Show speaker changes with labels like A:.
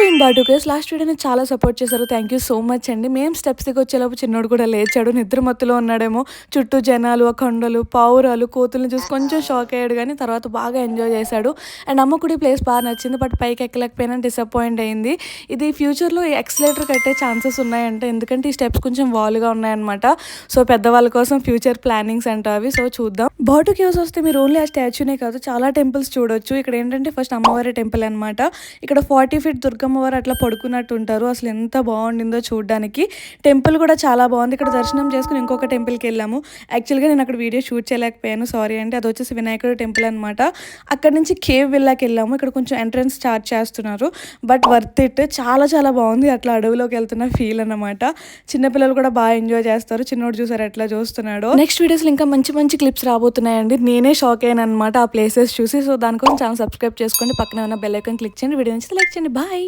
A: శ్రీన్ బాటు case last వీడియోని చాలా సపోర్ట్ చేశారు. థ్యాంక్ యూ సో మచ్ అండి. మేము స్టెప్స్ దిగి వచ్చేలోపు చిన్నోడు కూడా లేచాడు. నిద్ర మత్తులో ఉన్నాడేమో. చుట్టూ జనాలు ఆ కొండలు పావురాలు కోతుల్ని చూసి కొంచెం షాక్ అయ్యాడు కానీ తర్వాత బాగా ఎంజాయ్ చేశాడు. అండ్ అమ్మ కూడా ప్లేస్ బాగా నచ్చింది బట్ పైకి ఎక్కలేకపోయినా డిసప్పాయింట్ అయింది. ఇది ఫ్యూచర్లో ఎక్సలేటర్ కట్టే ఛాన్సెస్ ఉన్నాయంట. ఎందుకంటే ఈ స్టెప్స్ కొంచెం వాల్గా ఉన్నాయన్నమాట. సో పెద్దవాళ్ళ కోసం ఫ్యూచర్ ప్లానింగ్స్ అంట అవి. సో చూద్దాం. బాటు కేవ్స్ వస్తే మీరు ఓన్లీ ఆ స్టాచ్యూనే కాదు చాలా టెంపుల్స్ చూడొచ్చు. ఇక్కడ ఏంటంటే ఫస్ట్ అమ్మవారి టెంపుల్ అనమాట ఇక్కడ ఫార్టీ ఫీట్ దుర్గమ్మ వారు అట్లా పడుకున్నట్టు ఉంటారు. అసలు ఎంత బాగుండిందో చూడడానికి. టెంపుల్ కూడా చాలా బాగుంది. ఇక్కడ దర్శనం చేసుకుని ఇంకొక టెంపుల్కి వెళ్ళాము. యాక్చువల్గా నేను అక్కడ వీడియో షూట్ చేయలేకపోయాను. సారీ అంటే అది వచ్చేసి వినాయకుడు టెంపుల్ అనమాట అక్కడ నుంచి కేవ్ విల్లాకి వెళ్ళాము. ఇక్కడ కొంచెం ఎంట్రన్స్ చార్జ్ చేస్తున్నారు. But worth it. చాలా చాలా బాగుంది. అట్లా అడవిలోకి వెళ్తున్న ఫీల్ అనమాట చిన్నపిల్లలు కూడా బాగా ఎంజాయ్ చేస్తారు. చిన్నోడు చూసారు ఎట్లా చూస్తున్నాడు. నెక్స్ట్ వీడియోస్లో ఇంకా మంచి మంచి క్లిప్స్ అవుతున్నాయండి నేనే షాక్ అయ్యాను అనమాట ఆ ప్లేసెస్ చూసి. సో దానికోసం ఛానల్ సబ్స్క్రైబ్ చేసుకోండి. పక్కన ఉన్న బెల్ ఐకాన్ క్లిక్ చేయండి. వీడియో నుంచి లైక్ చేయండి. బాయ్.